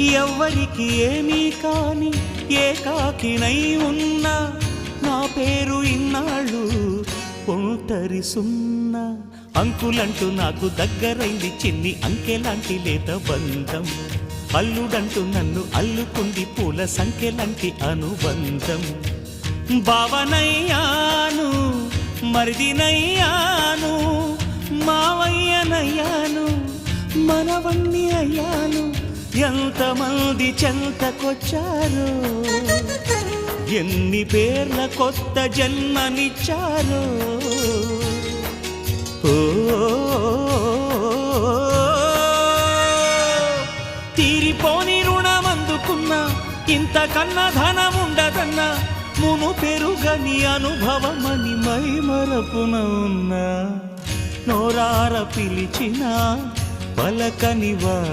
ఎవ్వరికి ఏమీ కాని ఏకాకినై ఉన్నా నా పేరు ఇన్నాళ్ళు ఒంటరి సున్నా అంకులంటూ నాకు దగ్గరైంది చిన్ని అంకెలాంటి లేత బంధం. అల్లుడంటూ నన్ను అల్లుకుంది పూల సంఖ్యలాంటి అనుబంధం. బావనయ్యాను మరిదినయ్యాను మావయ్యనయ్యాను మనవన్ని అయ్యాను. ఎంతమంది చెంతకొచ్చారో? ఎన్ని పేర్ల కొత్త జన్మనిచ్చారో? ఓ తీరిపోని రుణమందుకున్నా ఇంతకన్నా ధనముండదన్నా మును పెరుగని అనుభవమని మై మరపున ఉన్నా నోరార పిలిచిన పలకనివా